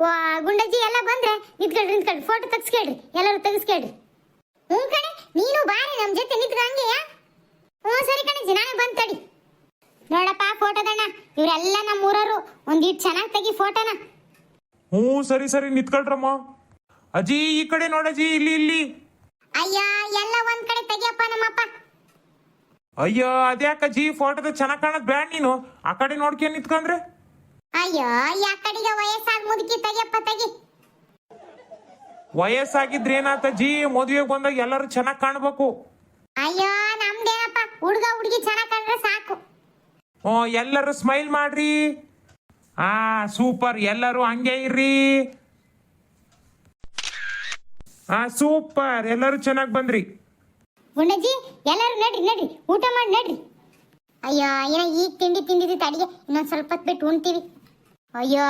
ವಾ ಗುಂಡಜ್ಜಿ ಎಲ್ಲ ಬಂದ್ರೆ ನಿಂತ್ಕೊಳ್ರಿ ನಿಂತ್ಕೊಳ್ರಿ ಫೋಟೋ ತೆಗ್ಸ್ಕೊಳ್ರಿ. ಎಲ್ಲರೂ ತೆಗಿಸ್ಕೊಳ್ರಿ. ಹ್ಞೂ ಕಣೆ ನೀನು ಬಾರಿ ನಮ್ಮ ಜೊತೆ ನಿಂತ್ಕ ಹಂಗೆಯ ಹ್ಞೂ ಸರಿ ಕಣೆ ನಾನೇ ಬಂದು ತಡಿ. ನೋಡಪ್ಪ ಫೋಟೋದಣ್ಣ ಇವರೆಲ್ಲ ನಮ್ಮ ಊರವರು ಒಂದಿಟ್ಟು ಚೆನ್ನಾಗಿ ತೆಗಿ ಫೋಟೋನ. ಹ್ಞೂ ಸರಿ ಸರಿ ನಿಂತ್ಕೊಳ್ರಮ್ಮ. ಅಜ್ಜಿ ಈ ಕಡೆ ನೋಡಜ್ಜಿ ಇಲ್ಲಿ ಇಲ್ಲಿ. ಅಯ್ಯ ಎಲ್ಲ ಒಂದ್ ಕಡೆ ತೆಗಿಯಪ್ಪ ನಮ್ಮಪ್ಪ. ಅಯ್ಯೋ ಅದ್ಯಾಕಜ್ಜಿ ಫೋಟೋದ ಚೆನ್ನಾಗಿ ಕಾಣೋದು ಬ್ಯಾಡ ನೀನು. ಆ ಕಡೆ ನೋಡ್ಕೊಂಡು ನಿಂತ್ಕೊಂಡ್ರೆ ಅಯ್ಯೋ ಯಾ ವಯಸ್ಸಾಗ ವಯಸ್ಸಾದ ಮುದುಕಿ ತಗಿಯಪ್ಪ ತೆಗಿ? ವಯಸ್ಸಾಗಿದ್ರೆ ಏನಾತಜ್ಜಿ ಮದುವೆಗೆ ಬಂದಾಗ ಎಲ್ಲರೂ ಚೆನ್ನಾಗಿ ಕಾಣ್ಬೇಕು. ಅಯ್ಯೋ ನಮ್ದೇನಪ್ಪ? ಹುಡುಗ ಹುಡುಗಿ ಚೆನ್ನಾಗಿ ಕಂಡ್ರೆ ಸಾಕು. ಓ ಎಲ್ಲರೂ ಸ್ಮೈಲ್ ಮಾಡ್ರಿ. ಆ ಸೂಪರ್. ಎಲ್ಲರೂ ಹಂಗೆ ಇರ್ರಿ. ಆ ಸೂಪರ್. ಎಲ್ಲರೂ ಚೆನ್ನಾಗಿ ಬಂದ್ರಿ. ಗುಂಡಜ್ಜಿ ಎಲ್ಲರೂ ನಡ್ರಿ ನಡ್ರಿ. ಊಟ ಮಾಡಿ ನಡ್ರಿ. ಅಯ್ಯೋ ಏನೋ ಈಗ ತಿಂಡಿ ತಿಂದಿದ್ದು ತಡಿಗೆ ಇನ್ನೊಂದು ಸ್ವಲ್ಪ ಹೊತ್ತು ಬಿಟ್ಟು ಉಣ್ತೀವಿ. ಅಯ್ಯೋ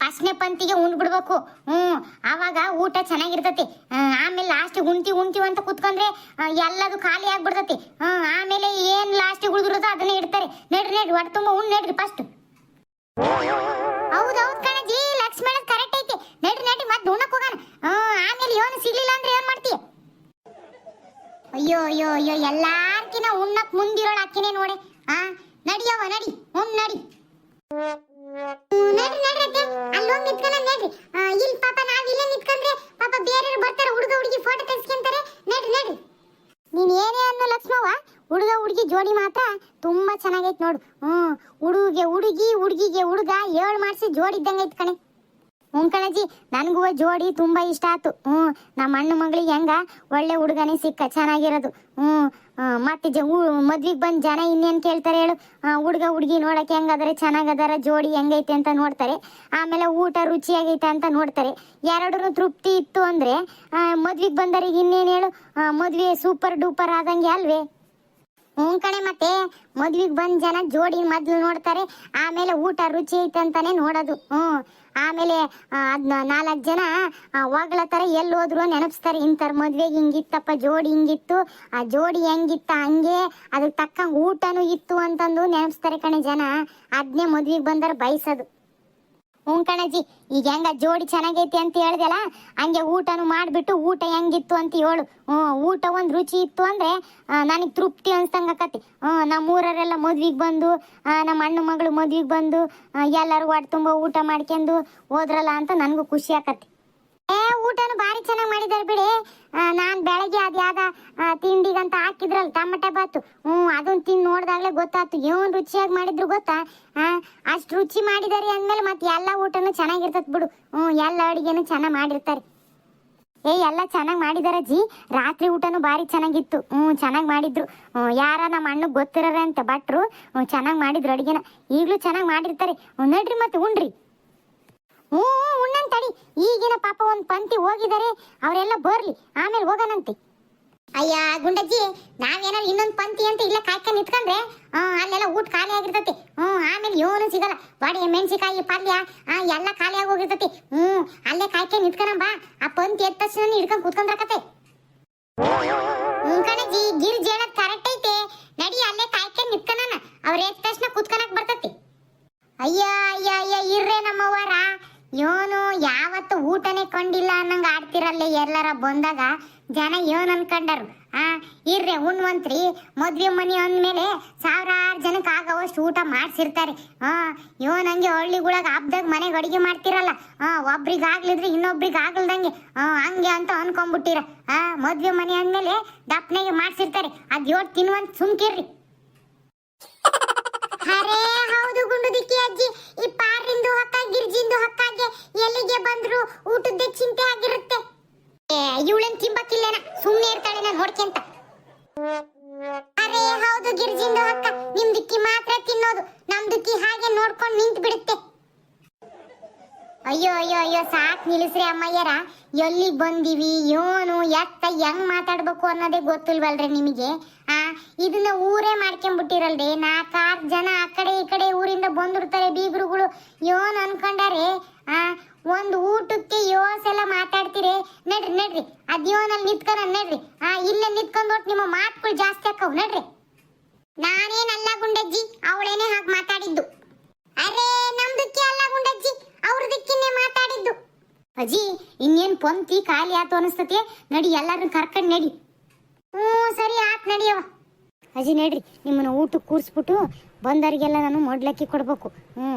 ಫಸ್ಟ್ನೇ ಪಂತಿಗೆ ಉಂಡ್ಬಿಡ್ಬೇಕು ಹ್ಞೂ ಆವಾಗ ಊಟ ಚೆನ್ನಾಗಿರ್ತತಿ. ಆಮೇಲೆ ಲಾಸ್ಟಿಗೆ ಉಣ್ತೀವಿ ಉಣ್ತೀವಿ ಅಂತ ಕುತ್ಕೊಂಡ್ರೆ ಎಲ್ಲದು ಖಾಲಿ ಆಗ್ಬಿಡ್ತತಿ. ಆಮೇಲೆ ಏನು ಲಾಸ್ಟಿಗೆ ಉಳಿದಿರೋದು ಅದನ್ನೇ ಇಡ್ತಾರೆ. ನೆಡ್ರಿ ನೆಡ್ರಿ, ಹೊಟ್ಟೆ ತುಂಬ ಉಣ್ ನೆಡ್ರಿ ಫಸ್ಟ್ ಹೌದು ಹೌದು ಕಣಜಿ ಲಕ್ಷ್ಮಣ ಕರೆಕ್ಟ್ ಐತಿ. ನೆಡ್ರಿ ನೆಡ್ರಿ, ಮತ್ತೆ ಉಣ್ಣಕ್ಕೆ ಹೋಗೋಣ. ಆಮೇಲೆ ಏನು ಸಿಗ್ಲಿಲ್ಲ ಅಂದ್ರೆ ಏನು ಮಾಡ್ತೀಯ ಅಯ್ಯೋ ಅಯ್ಯೋ ಅಯ್ಯೋ ಎಲ್ಲಾರ್ಕಿನ ಉಣ್ಣಕ್ ಮುಂದಿರೋಳ ಅಕ್ಕಿನೇ ನೋಡಿ. ಆ ನಡಿಯವ್ವ ನಡಿ ಉಣ್ ನಡಿ. ಜೋಡಿ ಮಾತ್ರ ತುಂಬಾ ಚೆನ್ನಾಗೈತ್ ನೋಡು. ಹ್ಮ್, ಹುಡುಗೆ ಹುಡುಗಿ ಹುಡುಗಿಗೆ ಹುಡುಗ ಏಳು ಮಾಡಿಸಿ ಜೋಡಿ ಇದ್ದಂಗೈತ್ ಕಣೆ. ಹ್ಞೂ ಕಣಜ್ಜಿ ನನಗೂ ಜೋಡಿ ತುಂಬಾ ಇಷ್ಟ ಆಯ್ತು ಹ್ಞೂ ನಮ್ಮ ಅಣ್ಣ ಮಗಳಿಗೆ ಹೆಂಗ? ಒಳ್ಳೆ ಹುಡುಗನೇ ಸಿಕ್ಕ, ಚೆನ್ನಾಗಿರೋದು. ಹ್ಞೂ ಮತ್ತೆ ಜ ಮದ್ವಿಗೆ ಬಂದು ಜನ ಇನ್ನೇನು ಕೇಳ್ತಾರೆ ಹೇಳು? ಹುಡುಗ, ಹುಡುಗಿ ನೋಡಕ್ಕೆ ಹೆಂಗಾದರೆ ಚೆನ್ನಾಗದಾರ, ಜೋಡಿ ಹೆಂಗೈತೆ ಅಂತ ನೋಡ್ತಾರೆ. ಆಮೇಲೆ ಊಟ ರುಚಿಯಾಗೈತೆ ಅಂತ ನೋಡ್ತಾರೆ. ಎರಡರೂ ತೃಪ್ತಿ ಇತ್ತು ಅಂದರೆ ಮದ್ವಿಗೆ ಬಂದರಿಗೆ ಇನ್ನೇನು ಹೇಳು? ಮದ್ವೆ ಸೂಪರ್ ಡೂಪರ್ ಆದಂಗೆ ಅಲ್ವೇ? ಹ್ಞೂ ಕಣೆ ಮತ್ತೆ ಮದ್ವಿಗೆ ಬಂದ ಜನ ಜೋಡಿ ಮೊದ್ಲು ನೋಡ್ತಾರೆ. ಆಮೇಲೆ ಊಟ ರುಚಿ ಐತೆ ಅಂತಾನೆ ನೋಡೋದು. ಹ್ಞೂ ಆಮೇಲೆ ಅದನ್ನ ನಾಲ್ಕು ಜನ ಹೋಗ್ಲತ್ತಾರ ಎಲ್ಲಿ ಹೋದ್ರು ನೆನಪಿಸ್ತಾರೆ. ಇಂಥರ ಮದ್ವೆಗೆ ಹಿಂಗಿತ್ತಪ್ಪ, ಜೋಡಿ ಹಿಂಗಿತ್ತು. ಆ, ಜೋಡಿ ಹೆಂಗಿತ್ತ ಹಂಗೆ. ಅದಕ್ಕೆ ತಕ್ಕಂಗೆ ಊಟನೂ ಇತ್ತು ಅಂತಂದು ನೆನಪಿಸ್ತಾರೆ ಕಣೆ ಜನ. ಅದನ್ನೇ ಮದ್ವಿಗೆ ಬಂದರೆ ಬಯಸೋದು ಹ್ಞೂ ಕಣಜ್ಜಿ, ಈಗ ಹೆಂಗ ಜೋಡಿ ಚೆನ್ನಾಗೈತಿ ಅಂತ ಹೇಳ್ದಲ್ಲ, ಹಂಗೆ ಊಟನು ಮಾಡಿಬಿಟ್ಟು ಊಟ ಹೆಂಗಿತ್ತು ಅಂತ ಹೇಳು. ಹ್ಞೂ, ಊಟ ಒಂದು ರುಚಿ ಇತ್ತು ಅಂದರೆ ನನಗೆ ತೃಪ್ತಿ ಅನ್ಸ್ತಂಗೆ ಆಕತಿ. ಹ್ಞೂ ನಮ್ಮೂರರೆಲ್ಲ ಮದ್ವಿಗೆ ಬಂದು ನಮ್ಮ ಅಣ್ಣ ಮಗಳು ಮದ್ವಿಗೆ ಬಂದು ಎಲ್ಲರೂ ಹೊಟ್ಟೆ ತುಂಬ ಊಟ ಮಾಡ್ಕೊಂಡು ಹೋದ್ರಲ್ಲ ಅಂತ ನನಗೂ ಖುಷಿ ಆಕತಿ. ಏ ಊಟನು ಬಾರಿ ಚೆನ್ನಾಗಿ ಮಾಡಿದಾರೆ ಬಿಡಿ. ನಾನ್ ಬೆಳಗ್ಗೆ ಅದು ಯಾವ್ದ ಆ, ತಿಂಡಿಗಂತ ಹಾಕಿದ್ರಲ್ಲ ಟಮಟೆ ಬಾತು. ಹ್ಞೂ ಅದನ್ನ ತಿಂದು ನೋಡಿದಾಗಲೇ ಗೊತ್ತಾಯ್ತು ಏನ್ ರುಚಿಯಾಗಿ ಮಾಡಿದ್ರು ಗೊತ್ತಾ? ಅಷ್ಟು ರುಚಿ ಮಾಡಿದಾರೆ ಅಂದ್ಮೇಲೆ ಮತ್ತೆ ಎಲ್ಲ ಊಟನು ಚೆನ್ನಾಗಿರ್ತದೆ ಬಿಡು. ಹ್ಞೂ ಎಲ್ಲ ಅಡಿಗೆನು ಚೆನ್ನಾಗಿ ಮಾಡಿರ್ತಾರೆ. ಏ ಎಲ್ಲ ಚೆನ್ನಾಗಿ ಮಾಡಿದಾರ ಜಿ? ರಾತ್ರಿ ಊಟನು ಭಾರಿ ಚೆನ್ನಾಗಿತ್ತು. ಹ್ಞೂ ಚೆನ್ನಾಗಿ ಮಾಡಿದ್ರು. ಯಾರ ನಮ್ಮ ಅಣ್ಣಗೆ ಗೊತ್ತಿರೋರೆ ಅಂತ ಭಟ್ರು ಚೆನ್ನಾಗಿ ಮಾಡಿದ್ರು ಅಡುಗೆನ. ಈಗಲೂ ಚೆನ್ನಾಗಿ ಮಾಡಿರ್ತಾರೆ. ನಡ್ರಿ ಮತ್ತೆ ಉಣ್ರಿ. ಹ್ಞೂ, ಉಣ್ಣನ್ ತಡಿ. ಈಗಿನ ಪಾಪ ಒಂದು ಪಂಕ್ತಿ ಹೋಗಿದಾರೆ, ಅವರೆಲ್ಲ ಬರ್ಲಿ, ಆಮೇಲೆ ಹೋಗನಂತೆ ಅಯ್ಯ, ಗುಂಡಜ್ಜಿ, ನಾವೇನಾದ್ರು ಇನ್ನೊಂದು ಪಂಕ್ತಿ ಅಂತ ಇಲ್ಲ ಕಾಯ್ಕೊಂಡು ನಿಂತ್ಕೊಂಡ್ರೆ? ಅಲ್ಲೆಲ್ಲ ಊಟ ಖಾಲಿ ಆಗಿರ್ತೈತಿ. ಹ್ಞೂ, ಆಮೇಲೆ ಏನು ಸಿಗಲ್ಲ. ಬಾಡಿ ಮೆಣಸಿಕಾಯಿ ಪಲ್ಯ ಎಲ್ಲ ಖಾಲಿ ಆಗಿ ಹೋಗಿರ್ತೈತಿ ಹ್ಞೂ, ಅಲ್ಲೇ ಕಾಯ್ಕೊಂಡು ಬಾ. ಆ ಪಂಕ್ತಿ ಎದ್ದ ತಕ್ಷಣ ಹಿಡ್ಕೊಂಡು ಕೂತ್ಕೊಂಡ್ರಕತೆ ಹ್ಞೂ, ಕಣಜ್ಜಿ, ಗಿರ್ಜಿ ಹೇಳೋದು ಕರೆಕ್ಟ್ ಐತೆ. ನಡಿ, ಅಲ್ಲೇ ಕಾಯ್ಕೊಂಡು ನಿಂತ್ಕೊಳ್ಳೋಣ ಅವ್ರ ಎದ್ದ ತಕ್ಷಣ ಕೂತ್ಕೊಳಕ್ ಬರ್ತತಿ. ಅಯ್ಯ ಅಯ್ಯ ಅಯ್ಯ, ಇರ್ರೆ ನಮ್ಮವ್ವರ. ಇವನು ಯಾವತ್ತು ಊಟನೇ ಕೊಂಡಿಲ್ಲ ಅನ್ನಂಗ ಆಡ್ತಿರಲ್ಲ ಎಲ್ಲರ ಬಂದಾಗ ಜನ ಏನು ಅನ್ಕೊಂಡರು. ಆ, ಇರ್ರೆ ಉಣ್ವಂತ್ರಿ ಮದ್ವೆ ಮನೆ ಅಂದ್ಮೇಲೆ ಸಾವಿರಾರು ಜನಕ್ಕೆ ಆಗವಷ್ಟು ಊಟ ಮಾಡ್ಸಿರ್ತಾರೆ. ಹಾಂ ಇವನ್ ಹಂಗೆ ಹಳ್ಳಿಗಳಾಗ ಹಬ್ದಾಗ ಮನೆಗೆ ಅಡುಗೆ ಮಾಡ್ತಿರಲ್ಲ. ಹಾ ಒಬ್ರಿಗೆ ಆಗ್ಲಿದ್ರೆ ಇನ್ನೊಬ್ರಿಗೆ ಆಗ್ಲ್ದಂಗೆ ಹಾಂ ಹಂಗೆ ಅಂತ ಅನ್ಕೊಂಡ್ಬಿಟ್ಟಿರ ಆ, ಮದ್ವೆ ಮನೆ ಅಂದ್ಮೇಲೆ ದಪ್ಪನೆಗೆ ಮಾಡ್ಸಿರ್ತಾರೆ. ಅದ್ ಯೋಟ್ ತಿನ್ವಂತ ಸುಮ್ಕಿರ್ರಿ. ಅರೇ ಹೌದು ಗುಂಡು ದಿಕ್ಕಿ ಅಜ್ಜಿ. ಈ ಪಾರಿಂದು ಹಕ್ಕ, ಗಿರ್ಜಿಂದು ಹಕ್ಕಾಗೆ ಎಲ್ಲಿಗೆ ಬಂದ್ರು ಊಟದ ಚಿಂತೆ ಆಗಿರುತ್ತೆ. ಇವಳೇನ್ ತಿಂಬಕ್ಕಿಲ್ಲೇನ? ಸುಮ್ಮನೆ ಇರ್ತಾಳೆ ನಾನು ನೋಡ್ಕೊಂತ ಅರೇ ಹೌದು ಗಿರ್ಜಿಂದು ಹಕ್ಕ. ನಿಮ್ ದಿಕ್ಕಿ ಮಾತ್ರ ತಿನ್ನೋದು. ನಮ್ ದಿಕ್ಕಿ ಹಾಗೆ ನೋಡ್ಕೊಂಡು ನಿಂತ್ ಬಿಡುತ್ತೆ ಅಯ್ಯೋ ಅಯ್ಯೋ ಅಯ್ಯೋ, ಸಾಕ್ ನಿಲ್ಲಿಸ್ರಿ ಅಮ್ಮಯ್ಯರ. ಎಲ್ಲಿ ಬಂದಿವಿ, ಏನು, ಎತ್ತ ಹೆಂಗ್ ಮಾತಾಡ್ಬೇಕು ಅನ್ನೋದೇ ಗೊತ್ತಿಲ್ವಲ್ರಿ ನಿಮಗೆ, ಆ? ಇದನ್ನ ಊರೇ ಮಾಡ್ಕೊಂಡ್ಬಿಟ್ಟಿರಲ್ರಿ ನಾಲ್ಕಾರು ಜನ ಆ ಕಡೆ ಈ ಕಡೆ ಊರಿಂದ ಬಂದಿರ್ತಾರೆ ಬೀಗರುಗಳು. ಏನು ಅನ್ಕೊಂಡಾರೆ, ಆ? ಒಂದು ಊಟಕ್ಕೆ ಯೋಸೆಲ್ಲ ಮಾತಾಡ್ತೀರಿ. ನಡ್ರಿ ನಡ್ರಿ ಅದ್ಯೋನಲ್ಲಿ ನಿತ್ಕೊಂಡ್ ನಡ್ರಿ, ಆ? ಇಲ್ಲೇ ನಿತ್ಕೊಂಡ್ ನಿಮ್ಮ ಮಾತುಗಳು ಜಾಸ್ತಿ ಹಾಕವ್ ನಡ್ರಿ. ನಾನೇನಲ್ಲ ಗುಂಡಜ್ಜಿ, ಅವಳೇನೆ ಹಾಗೆ ಮಾತಾಡಿದ್ದು. ಅರೇ ನಮ್ದಕ್ಕೆ ಅಲ್ಲ ಗುಂಡಜ್ಜಿ. ಅವ್ರದಕ್ಕಿನ್ನೇ ಮಾತಾಡಿದ್ದು. ಅಜ್ಜಿ, ಇನ್ನೇನ್ ಪಂಕ್ತಿ ಖಾಲಿ ಆತು ಅನಿಸ್ತತಿ? ನಡಿ ಎಲ್ಲಾರನ್ನ ಕರ್ಕೊಂಡ್ ನಡಿ. ಹ್ಞೂ, ಸರಿ ಆತ್ ನಡಿಯವ ಅಜ್ಜಿ, ನಡ್ರಿ. ನಿಮ್ಮನ್ನ ಊಟಕ್ಕೆ ಕೂರಿಸ್ಬಿಟ್ಟು ಬಂದವರಿಗೆಲ್ಲ ನಾನು ಮೊಡ್ಲಕ್ಕಿ ಕೊಡ್ಬೇಕು. ಹ್ಞೂ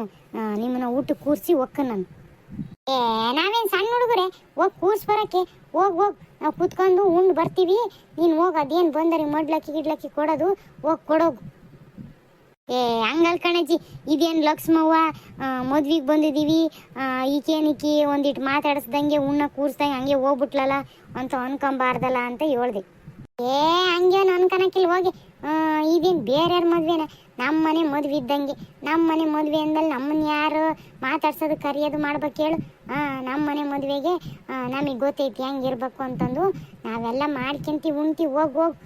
ನಿಮ್ಮನ್ನ ಊಟಕ್ಕೆ ಕೂರಿಸಿ ಒಕ್ಕ ನಾನು. ಏ, ನಾವೇನು ಸಣ್ಣ ಹುಡುಗರೆ? ಹೋಗಿ ಕೂರ್ಸ್ ಬರಕ್ಕೆ. ಹೋಗ್ ಹೋಗ್. ನಾವು ಕೂತ್ಕೊಂಡು ಉಂಡು ಬರ್ತೀವಿ. ನೀನು ಹೋಗಿ, ಅದೇನು ಬಂದರಿ ಮೊಡ್ಲಕ್ಕಿ ಗಿಡ್ಲಕ್ಕಿ ಕೊಡೋದು? ಹೋಗಿ, ಕೊಡೋಗು. ಏ, ಹಂಗಲ್ ಕಣಜ್ಜಿ, ಇದೇನು ಲಕ್ಷ್ಮವ್ವ? ಮದ್ವಿಗೆ ಬಂದಿದ್ದೀವಿ ಈಕೇನಿಕ್ಕಿ ಒಂದಿಟ್ಟು ಮಾತಾಡಿಸ್ದಂಗೆ ಉಣ್ಣ ಕೂರಿಸ್ದಂಗೆ ಹಂಗೆ ಹೋಗ್ಬಿಟ್ಲಲ್ಲ ಅಂತ ಅನ್ಕೊಂಬಾರ್ದಲ್ಲ ಅಂತ ಹೇಳ್ದೆ. ಏ ಹಂಗೇನು ಅನ್ಕೊಳಕ್ಕಿಲ್ಲ ಹೋಗಿ ಇದೇನು ಬೇರೆಯವ್ರ ಮದುವೆನ? ನಮ್ಮ ಮನೆ ಮದುವೆ ಇದ್ದಂಗೆ ನಮ್ಮ ಮನೆ ಮದುವೆ ಅಂದಲ್ಲಿ ನಮ್ಮನ್ನ ಯಾರು ಮಾತಾಡ್ಸೋದು, ಕರೆಯೋದು ಮಾಡ್ಬೇಕು ಹೇಳು ನಮ್ಮ ಮನೆ ಮದುವೆಗೆ ನಮಗೆ ಗೊತ್ತೈತಿ ಹೆಂಗಿರ್ಬೇಕು ಅಂತಂದು. ನಾವೆಲ್ಲ ಮಾಡ್ಕೊಂತೀವಿ ಉಣ್ತೀವಿ ಹೋಗಿ ಹೋಗಿ.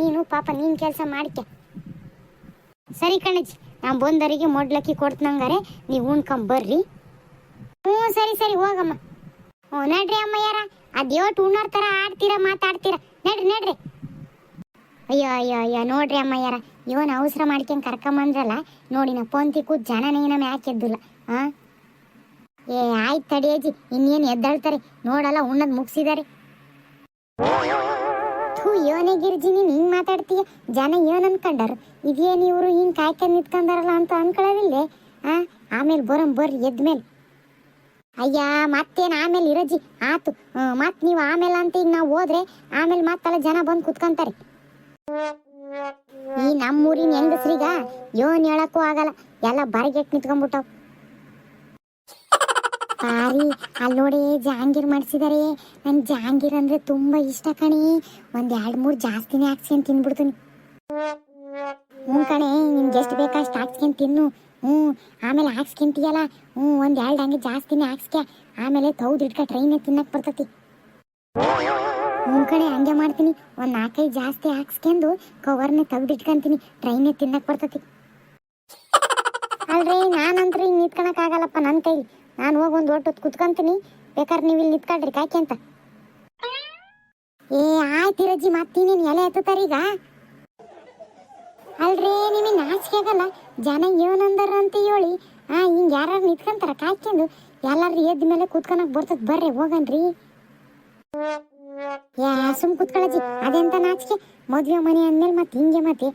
ನೀನು ಪಾಪ, ನೀನು ಕೆಲಸ ಮಾಡ್ಕೆ. ಸರಿ ಕಣಜ್ಜಿ ನಾ ಬಂದರಿಗೆ ಮೊಡ್ಲಕ್ಕಿ ಕೊಡ್ತನಂಗಾರೆ ನೀವು ಉಣ್ಕೊಂಡ್ ಬರ್ರಿ. ಹ್ಞೂ, ಸರಿ ಸರಿ, ಹೋಗಮ್ಮ. ಹ್ಞೂ, ನಡ್ರಿ ಅಮ್ಮಯ್ಯಾರ ಅದ್ಯೋಟ್ ಉಣ್ಣೋರ್ ಥರ ಆಡ್ತೀರ, ಮಾತಾಡ್ತೀರ? ನಡ್ರಿ ನಡ್ರಿ. ಅಯ್ಯೋ ಅಯ್ಯೋ ಅಯ್ಯೋ, ನೋಡ್ರಿ ಅಮ್ಮಯ್ಯಾರ, ಇವನ್ ಅವಸರ ಮಾಡ್ಕೊಂಡ್ ಕರ್ಕೊಂಬಂದ್ರಲ್ಲ, ನೋಡಿ ನಾ ಪೊಂತಿ ಕೂತ್ ಜನನೇ ನಮ್ಮ ಯಾಕೆ ಎದ್ದಿಲ್ಲ ಹಾ ಏ, ಆಯ್ತು ತಡಿಯಜ್ಜಿ ಇನ್ನೇನು ಎದ್ದಾಳ್ತಾರೆ, ನೋಡಲ್ಲ, ಉಣ್ಣದ್ ಮುಗಿಸಿದಾರೆ. ಥೂ ಯೋನೆ ಗಿರ್ಜಿನಿ ಹಿಂಗೆ ಮಾತಾಡ್ತೀಯ? ಜನ ಏನು ಅನ್ಕೊಂಡಾರ ಇದೇನು ಇವರು ಹಿಂಗೆ ಕಾಯ್ಕೊಂಡು ನಿಂತ್ಕೊಂಡಾರಲ್ಲ ಅಂತ ಅನ್ಕೊಳ್ಳೋದಿಲ್ಲೇ ಆ, ಆಮೇಲೆ ಬರಂ ಬರ್ರಿ ಎದ್ಮೇಲೆ. ಅಯ್ಯ, ಮತ್ತೇನು ಆಮೇಲೆ ಇರಜ್ಜಿ ಆತು ಮತ್ತೆ ಮತ್ ನೀವು ಆಮೇಲೆ ಅಂತ ಈಗ ನಾವು ಹೋದ್ರೆ ಆಮೇಲೆ ಮತ್ತೆಲ್ಲ ಜನ ಬಂದು ಕುತ್ಕೊಂತಾರೆ. ಈ ನಮ್ಮೂರಿನ ಹೆಂಗಸ್ರಿಗ ಯೋನ್ ಹೇಳಕ್ಕೂ ಆಗಲ್ಲ. ಎಲ್ಲ ಬರಗೆಟ್ ನಿಂತ್ಕೊಂಡ್ಬಿಟ್ಟವ್. ಪಾರಿ ಅಲ್ಲಿ ನೋಡಿ ಜಹಾಂಗೀರ್ ಮಾಡಿಸಿದಾರೆ. ನನ್ ಜಹಾಂಗೀರ್ ಅಂದ್ರೆ ತುಂಬಾ ಇಷ್ಟ ಕಣಿ. ಒಂದ್ ಎರಡ್ ಮೂರ್ ಜಾಸ್ತಿನೇ ಹಾಕ್ಸ್ಕೊಂಡ್ ತಿನ್ಬಿಡ್ತೀನಿ. ಹ್ಞೂ ಕಣೆ ನಿಮ್ಗೆ ಎಷ್ಟು ಬೇಕಷ್ಟು ಹಾಕ್ಸ್ಕೊಂಡ್ ತಿನ್ನು. ಹ್ಞೂ, ಆಮೇಲೆ ಹಾಕ್ಸ್ಕೊಂತೀಯಲ್ಲ ಹ್ಞೂ, ಒಂದ್ ಎರಡು ಹಂಗೆ ಜಾಸ್ತಿನೇ ಹಾಕ್ಸ್ಕೆ. ಆಮೇಲೆ ತೌದ್ ಇಟ್ಕ ಟ್ರೈನೇ ತಿನ್ನಕ್ಕೆ ಬರ್ತತಿ. ಹ್ಞೂ ಕಣೆ, ಹಂಗೆ ಮಾಡ್ತೀನಿ. ಒಂದ್ ನಾಲ್ಕೈದು ಜಾಸ್ತಿ ಹಾಕ್ಸ್ಕೊಂಡು ಕವರ್ನೇ ತೆಗ್ದಿಟ್ಕೊಂತೀನಿ ಟ್ರೈನೇ ತಿನ್ನಕ್ಕೆ ಬರ್ತತಿ. ಅಲ್ರಿ, ನಾನಂತ್ರ ಹಿಂಗೆ ನಿಂತ್ಕೊಳಕ್ ಆಗಲ್ಲಪ್ಪ ನನ್ನ ಕೈಲಿ. ನಾನು ಹೋಗಿ ಒಂದು ಹೊತ್ತು ಕುತ್ಕೊಂತೀನಿ. ಬೇಕಾದ್ರೆ ನೀವು ಇಲ್ಲಿ ನಿಂತ್ಕೊಳ್ರಿ ಕಾಯ್ಕೆ ಅಂತ. ಏ, ಆಯ್ತು ರಜ್ಜಿ ಮತ್ತೀನೇನು ಎಲೆ ಎತ್ತುತ್ತಾರ ಈಗ? ಅಲ್ರಿ, ನಿಮಗೆ ನಾಚಿಕೆ ಆಗಲ್ಲ. ಜನ ಏನಂದಾರ ಅಂತ ಹೇಳಿ. ಆ, ಹಿಂಗೆ ಯಾರು ನಿಂತ್ಕೊಂತಾರ ಕಾಯ್ಕೊಂಡು ಎಲ್ಲರೂ ಎದ್ದ ಮೇಲೆ ಕೂತ್ಕೊಳಕ್ ಬರ್ತದ ಬರ್ರಿ, ಹೋಗನ್ರಿ. ಯಾ ಸುಮ್ ಕುತ್ಕೊಳ್ಳಜ್ಜಿ, ಅದೆಂತ ನಾಚಿಕೆ? ಮದುವೆ ಮನೆ ಅಂದ್ಮೇಲೆ ಮತ್ತೆ ಹಿಂಗೆ ಮತ್ತೆ.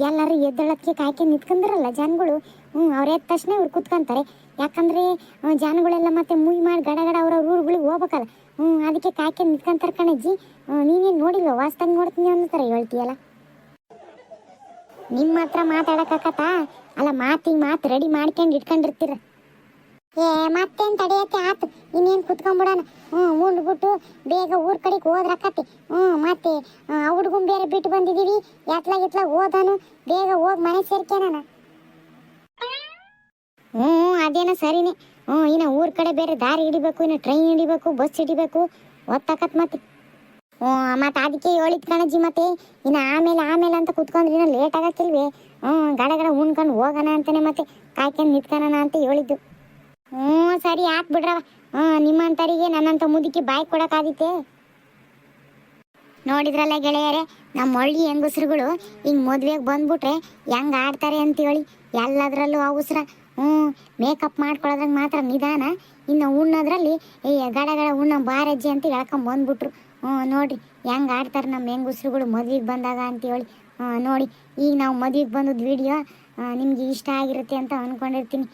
ಎಲ್ಲರೂ ಎದ್ದಳಕ್ಕೆ ಕಾಯ್ಕೊಂಡು ನಿಂತ್ಕೊಂಡ್ರಲ್ಲ ಜನಗಳು. ಹ್ಞೂ ಅವ್ರು ಎದ್ದ ತಕ್ಷಣ ಇವ್ರು ಕುತ್ಕೊಂತಾರೆ. ಯಾಕಂದ್ರೆ ಜಾನುಗಳೆಲ್ಲ ಮತ್ತೆ ಮುಯ್ ಮಾಡಿ ಗಡ ಗಡ ಅವ್ರ ಊರುಗಳಿಗೆ ಹೋಗ್ಬೇಕಲ್ಲ. ಹ್ಞೂ ಅದಕ್ಕೆ ಕಾಯ್ಕೊಂಡು ನಿಂತ್ಕೊಂತಾರೆ ಕಣಜ್ಜಿ. ನೀನೇನು ನೋಡಿಲ್ವ? ವಾಸ್ತಂಗ್ ನೋಡ್ತೀನಿ ಅನ್ನೋ ಹೇಳ್ತೀಯಲ್ಲ ನಿಮ್ಮ ಹತ್ರ ಮಾತಾಡಕ್ಕಾಕತ್ತಾ? ಅಲ್ಲ ಮಾತಿಗೆ ಮಾತು ರೆಡಿ ಮಾಡ್ಕೊಂಡು ಇಟ್ಕೊಂಡಿರ್ತೀರ. ಏ, ಮತ್ತೇನು ತಡೆಯತ್ತೆ? ಆತು, ಇನ್ನೇನ್ ಕುತ್ಕೊಂಡ್ಬಿಡೋಣ ಹ್ಞೂ ಉಂಡ್ಬಿಟ್ಟು ಬೇಗ ಊರ ಕಡೆಗೆ ಹೋದ್ರಕ್ಕತ್ತೆ ಹ್ಞೂ ಮತ್ತೆ ಹುಡ್ಗನ್ ಬೇರೆ ಬಿಟ್ಟು ಬಂದಿದೀವಿ. ಎತ್ಲಾಗ ಎತ್ಲಾಗ ಹೋದಾನು. ಬೇಗ ಹೋಗಿ ಮನೆ ಸೇರ್ಕ್ಯಾನ ಹ್ಞೂ ಅದೇನೋ ಸರಿನೇ. ಹ್ಞೂ ಇನ್ನು ಊರ್ ಕಡೆ ಬೇರೆ ದಾರಿ ಹಿಡಿಬೇಕು, ಇನ್ನು ಟ್ರೈನ್ ಹಿಡಿಬೇಕು ಬಸ್ ಹಿಡಿಬೇಕು, ಒತ್ತಾಕತ್ ಮತ್ತೆ. ಹ್ಞೂ ಮತ್ತೆ ಅದಕ್ಕೆ ಹೇಳಿದ್ ಕಣಜ್ಜಿ ಮತ್ತೆ, ಇನ್ನು ಆಮೇಲೆ ಆಮೇಲೆ ಅಂತ ಕುತ್ಕೊಂಡ್ರೆ ಇನ್ನು ಲೇಟ್ ಆಗಕ್ಕಿಲ್ವೇ? ಹ್ಞೂ ಗಡ ಗಡ ಉಣ್ಕೊಂಡು ಹೋಗೋಣ ಅಂತಾನೆ ಮತ್ತೆ ಕಾಯ್ಕೊಂಡು ನಿಂತ್ಕೊಳ್ಳೋಣ ಅಂತ ಹೇಳಿದ್ದು. ಹ್ಞೂ ಸರಿ, ಆತ್ ಬಿಡ್ರವ ಹ್ಞೂ ನಿಮ್ಮಂತರಿಗೆ ನನ್ನಂತ ಮುದುಕಿ ಬಾಯಿ ಕೊಡೋಕ್ಕಾದೀತೆ ನೋಡಿದ್ರಲ್ಲ ಗೆಳೆಯರೇ ನಮ್ಮ ಹಳ್ಳಿ ಹೆಂಗಸ್ರುಗಳು ಹಿಂಗೆ ಮದುವೆಗೆ ಬಂದ್ಬಿಟ್ರೆ ಹೆಂಗ್ ಆಡ್ತಾರೆ ಅಂತ ಹೇಳಿ, ಎಲ್ಲದರಲ್ಲೂ ಅವಸರ. ಹ್ಞೂ ಮೇಕಪ್ ಮಾಡ್ಕೊಳ್ಳೋದ್ರಾಗ ಮಾತ್ರ ನಿಧಾನ. ಇನ್ನು ಉಣ್ಣೋದ್ರಲ್ಲಿ ಈ ಗಡ ಗಡ ಉಣ್ಣ ಬಾರಜ್ಜಿ ಅಂತ ಹೇಳ್ಕೊಂಡ್ ಬಂದ್ಬಿಟ್ರು. ಹ್ಞೂ ನೋಡ್ರಿ, ಹೆಂಗ್ ಆಡ್ತಾರೆ ನಮ್ಮ ಹೆಂಗಸ್ರುಗಳು ಮದ್ವೆಗೆ ಬಂದಾಗ ಅಂತೇಳಿ. ಹೇಳಿ ನೋಡಿ, ಈಗ ನಾವು ಮದ್ವೆಗೆ ಬಂದದ್ದು ವಿಡಿಯೋ ನಿಮಗೆ ಇಷ್ಟ ಆಗಿರುತ್ತೆ ಅಂತ ಅಂದ್ಕೊಂಡಿರ್ತೀನಿ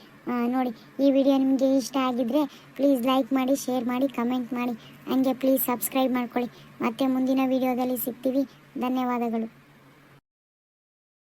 ನೋಡಿ, ಈ ವಿಡಿಯೋ ನಿಮಗೆ ಇಷ್ಟ ಆಗಿದ್ರೆ ಪ್ಲೀಸ್ ಲೈಕ್ ಮಾಡಿ ಶೇರ್ ಮಾಡಿ ಕಮೆಂಟ್ ಮಾಡಿ. ಹಂಗೆ ಪ್ಲೀಸ್ ಸಬ್ಸ್ಕ್ರೈಬ್ ಮಾಡ್ಕೊಳ್ಳಿ. ಮತ್ತೆ ಮುಂದಿನ ವಿಡಿಯೋದಲ್ಲಿ ಸಿಗ್ತೀವಿ. ಧನ್ಯವಾದಗಳು.